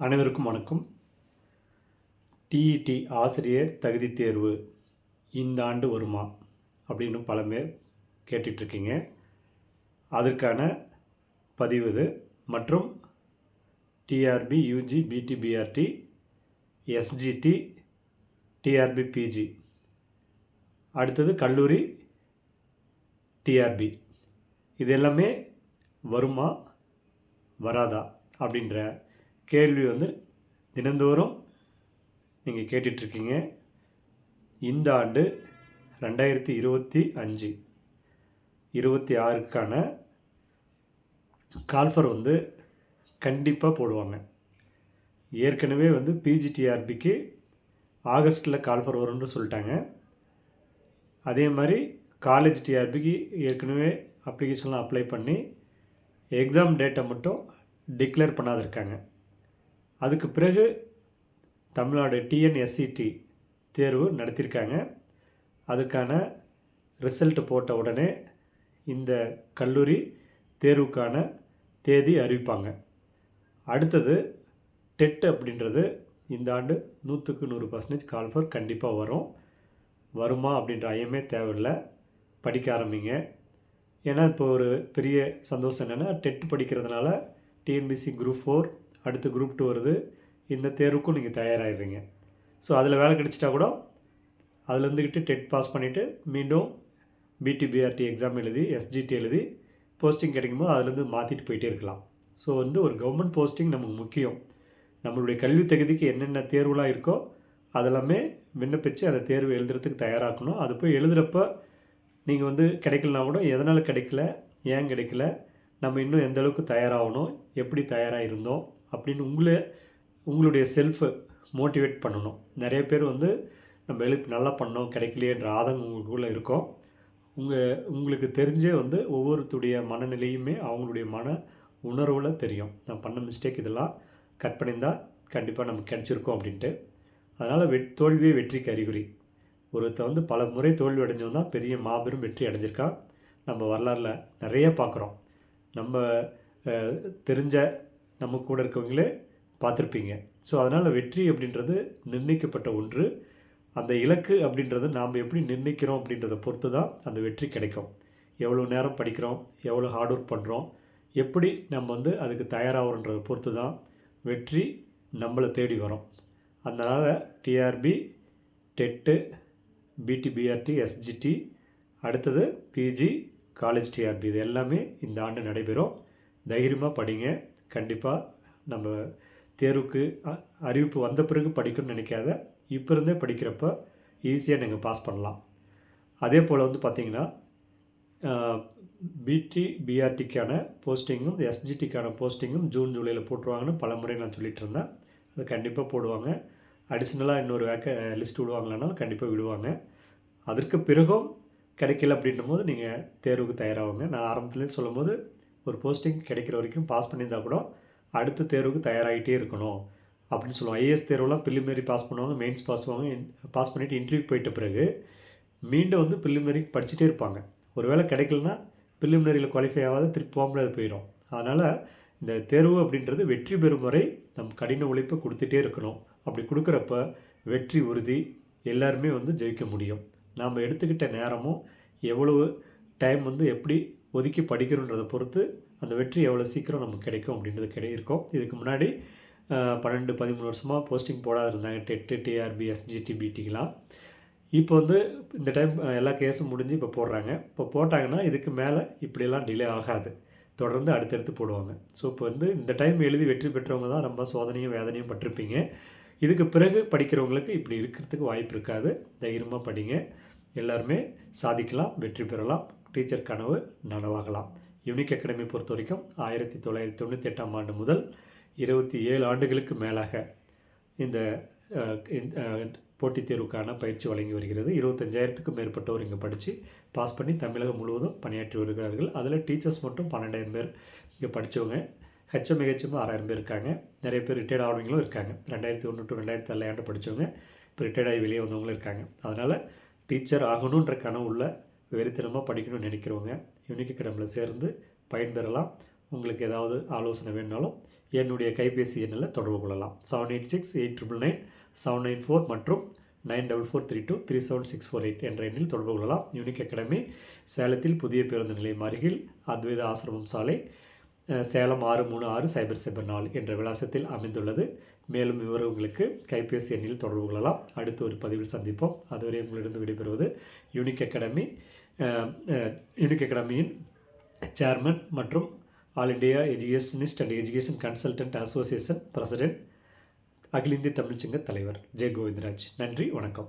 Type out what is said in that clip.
அனைவருக்கும் வணக்கம். டிஇடி ஆசிரியர் தகுதி தேர்வு இந்த ஆண்டு வருமா அப்படின்னு பல பேர் கேட்டுட்ருக்கீங்க. அதற்கான பதிவு இது. மற்றும் TRB UG BT BRT SGT TRB PG அடுத்தது கல்லூரி டிஆர்பி இது எல்லாமே வருமா வராதா அப்படின்ற கேள்வி வந்து தினந்தோறும் நீங்கள் கேட்டுட்ருக்கீங்க. இந்த ஆண்டு ரெண்டாயிரத்தி இருபத்தி அஞ்சு இருபத்தி ஆறுக்கான கால்ஃபர் வந்து கண்டிப்பாக போடுவாங்க. ஏற்கனவே வந்து பிஜிடிஆர்பிக்கு ஆகஸ்ட்டில் கால்ஃபர் வரும்னு சொல்லிட்டாங்க. அதே மாதிரி காலேஜ் டிஆர்பிக்கு ஏற்கனவே அப்ளிகேஷன்லாம் அப்ளை பண்ணி எக்ஸாம் டேட்டை மட்டும் டிக்ளேர் பண்ணாதிருக்காங்க. அதுக்கு பிறகு தமிழ்நாடு டிஎன்எஸ்சிடி தேர்வு நடத்தியிருக்காங்க. அதுக்கான ரிசல்ட் போட்ட உடனே இந்த கல்லூரி தேர்வுக்கான தேதி அறிவிப்பாங்க. அடுத்தது டெட் அப்படின்றது இந்த ஆண்டு நூற்றுக்கு நூறு பர்சன்டேஜ் கால்ஃபர் கண்டிப்பாக வரும். வருமா அப்படின்ற ஐயமே தேவையில்லை. படிக்க ஆரம்பிங்க. ஏன்னா இப்போ ஒரு பெரிய சந்தோஷம் என்னென்னா டெட் படிக்கிறதுனால டிஎன்பிசி குரூப் ஃபோர் அடுத்து குரூப் டூ வருது. இந்த தேர்வுக்கும் நீங்கள் தயாராகிடுறீங்க ஸோ அதில் வேலை கிடச்சிட்டா கூட அதில் இருந்துக்கிட்டு டெட் பாஸ் பண்ணிவிட்டு மீண்டும் பிடிபிஆர்டி எக்ஸாம் எழுதி எஸ்ஜிடி எழுதி போஸ்டிங் கிடைக்கும்போது அதுலேருந்து மாற்றிட்டு போயிட்டே இருக்கலாம். ஸோ வந்து ஒரு கவர்மெண்ட் போஸ்டிங் நமக்கு முக்கியம். நம்மளுடைய கல்வி தகுதிக்கு என்னென்ன தேர்வுலாம் இருக்கோ அதெல்லாமே விண்ணப்பித்து அந்த தேர்வு எழுதுறதுக்கு தயாராக்கணும். அது போய் எழுதுகிறப்ப நீங்கள் வந்து கிடைக்கலனா கூட எதனால் கிடைக்கல ஏன் கிடைக்கல நம்ம இன்னும் எந்த அளவுக்கு தயாராகணும் எப்படி தயாராக இருந்தோம் அப்படின்னு உங்களே உங்களுடைய செல்ஃபை மோட்டிவேட் பண்ணணும். நிறைய பேர் வந்து நம்ம எழுப்பு நல்லா பண்ணோம் கிடைக்கலையேன்ற ஆதங்கம் உங்களுக்குள்ளே இருக்கும். உங்கள் உங்களுக்கு தெரிஞ்சே வந்து ஒவ்வொருத்துடைய மனநிலையுமே அவங்களுடைய மன உணர்வில் தெரியும். நான் பண்ண மிஸ்டேக் இதெல்லாம் கற்பனை பண்ணியிருந்தால் கண்டிப்பாக நமக்கு கிடச்சிருக்கோம் அப்படின்ட்டு. அதனால் வெட் தோல்வியே வெற்றிக்கு அறிகுறி. ஒருத்தர் வந்து பல முறை தோல்வி அடைஞ்சவன் தான் பெரிய மாபெரும் வெற்றி அடைஞ்சிருக்கான் நம்ம வரலாறில் நிறைய பார்க்குறோம். நம்ம தெரிஞ்ச நம்ம கூட இருக்கவங்களே பார்த்துருப்பீங்க. ஸோ அதனால் வெற்றி அப்படின்றது நிர்ணயிக்கப்பட்ட ஒன்று. அந்த இலக்கு அப்படின்றது நாம் எப்படி நிர்ணயிக்கிறோம் அப்படின்றத பொறுத்து தான் அந்த வெற்றி கிடைக்கும். எவ்வளோ நேரம் படிக்கிறோம் எவ்வளோ ஹார்ட் ஒர்க் பண்ணுறோம் எப்படி நம்ம வந்து அதுக்கு தயாராகிறோன்றதை பொறுத்து தான் வெற்றி நம்மளை தேடி வரும். அதனால் TRB TET BT BRT SGT அடுத்தது பிஜி காலேஜ் டிஆர்பி இது எல்லாமே இந்த ஆண்டு நடைபெறும். தைரியமாக படிங்க. கண்டிப்பாக நம்ம தேர்வுக்கு அ- அறிவிப்பு வந்த பிறகு படிக்கணும்னு நினைக்காத இப்போ இருந்தே படிக்கிறப்ப ஈஸியாக நீங்கள் பாஸ் பண்ணலாம். அதே போல் வந்து பார்த்தீங்கன்னா பிடி பிஆர்டிக்கான போஸ்டிங்கும் எஸ்ஜிடிக்கான போஸ்டிங்கும் ஜூன் ஜூலையில் போட்டுருவாங்கன்னு பல முறை நான் சொல்லிட்டு இருந்தேன். அது கண்டிப்பாக போடுவாங்க. அடிஷ்னலாக இன்னொரு வேக்க லிஸ்ட் விடுவாங்களானாலும் கண்டிப்பாக விடுவாங்க. அதற்கு பிறகும் கிடைக்கல அப்படின்னும் போது நீங்கள் தேர்வுக்கு தயாராகுங்க. நான் ஆரம்பத்துலேயே சொல்லும்போது ஒரு போஸ்டிங் கிடைக்கிற வரைக்கும் பாஸ் பண்ணியிருந்தால் கூட அடுத்த தேர்வுக்கு தயாராகிட்டே இருக்கணும் அப்படின்னு சொல்லுவோம் ஐஏஎஸ் தேர்வுலாம் ப்ரிலிமினரி பாஸ் பண்ணுவாங்க மெயின்ஸ் பாஸ் பண்ணுவாங்க பாஸ் பண்ணிவிட்டு இன்டர்வியூ போயிட்ட பிறகு மீண்டும் வந்து ப்ரிலிமினரி படிச்சுட்டே இருப்பாங்க. ஒருவேளை கிடைக்கலனா ப்ரிலிமினரியில் குவாலிஃபை ஆகாத திருப்பி போக முடியாது போயிடும் அதனால் இந்த தேர்வு அப்படின்றது வெற்றி பெறும் வரை நம் கடின உழைப்பை கொடுத்துட்டே இருக்கணும். அப்படி கொடுக்குறப்ப வெற்றி உறுதி எல்லாருமே வந்து ஜெயிக்க முடியும். நாம் எடுத்துக்கிட்ட நேரமும் எவ்வளவு டைம் வந்து எப்படி ஒதுக்கி படிக்கிறோன்றதை பொறுத்து அந்த வெற்றி எவ்வளோ சீக்கிரம் நமக்கு கிடைக்கும் அப்படின்றது கிடை இருக்கும். இதுக்கு முன்னாடி பன்னெண்டு பதிமூணு வருஷமாக போஸ்டிங் போடாத இருந்தாங்க டெட்டு டிஆர்பி எஸ்ஜிடி பிடிக்கெலாம் இப்போ வந்து இந்த டைம் எல்லா கேஸும் முடிஞ்சு இப்போ போடுறாங்க. இப்போ போட்டாங்கன்னா இதுக்கு மேலே இப்படியெல்லாம் டிலே ஆகாது. தொடர்ந்து அடுத்தடுத்து போடுவாங்க. ஸோ இப்போ வந்து இந்த டைம் எழுதி வெற்றி பெற்றவங்க தான் ரொம்ப சோதனையும் வேதனையும் பட்டிருப்பீங்க. இதுக்கு பிறகு படிக்கிறவங்களுக்கு இப்படி இருக்கிறதுக்கு வாய்ப்பு இருக்காது. தைரியமாக படிங்க. எல்லாருமே சாதிக்கலாம் வெற்றி பெறலாம். டீச்சர் கனவு நனவாகலாம். யூனிக் அகாடமி பொறுத்த வரைக்கும் ஆயிரத்தி தொள்ளாயிரத்தி தொண்ணூற்றி எட்டாம் ஆண்டு முதல் இருபத்தி ஏழு ஆண்டுகளுக்கு மேலாக இந்த போட்டித் தேர்வுக்கான பயிற்சி வழங்கி வருகிறது. இருபத்தஞ்சாயிரத்துக்கும் மேற்பட்டோர் இங்கே படித்து பாஸ் பண்ணி தமிழகம் முழுவதும் பணியாற்றி வருகிறார்கள். அதில் டீச்சர்ஸ் மட்டும் பன்னெண்டாயிரம் பேர் இங்கே படித்தவங்க ஹெச்எம் ஹெச்எம் ஆறாயிரம் பேர் இருக்காங்க. நிறைய பேர் ரிட்டையர்ட் ஆனவங்களும் இருக்காங்க. ரெண்டாயிரத்தி ஒன்று டு ரெண்டாயிரத்தி ஏழாண்டு படித்தவங்க இப்போ ரிட்டையர்ட் ஆகி வெளியே வந்தவங்களும் இருக்காங்க. அதனால் டீச்சர் ஆகணுன்ற கனவு உள்ள வெறித்தனமாக படிக்கணும்னு நினைக்கிறவங்க யூனிக் அகாடமியில் சேர்ந்து பயன்பெறலாம். உங்களுக்கு ஏதாவது ஆலோசனை வேணுனாலும் என்னுடைய கைபேசி எண்ணில் தொடர்பு கொள்ளலாம். Seven eight six eight triple nine seven nine four மற்றும் nine double four three two three seven six four eight என்ற எண்ணில் தொடர்பு கொள்ளலாம். யூனிக் அகாடமி சேலத்தில் புதிய பேருந்து நிலையம் அருகில் அத்வைத ஆசிரமம் சாலை சேலம் ஆறு மூணு ஆறு சைபர் சைபர் நாலு என்ற விலாசத்தில் அமைந்துள்ளது. மேலும் விவரங்களுக்கு கைபேசி எண்ணில் தொடர்பு கொள்ளலாம். அடுத்து ஒரு பதிவில் சந்திப்போம். அதுவரை உங்களிடம் விடைபெறுவது யூனிக் அகாடமி அஹ், அகாடமியின் சேர்மன் மற்றும் all India educationist and education consultant association president அகில இந்திய தமிழ்ச்சங்க தலைவர் ஜெய கோவிந்தராஜ் நன்றி வணக்கம்.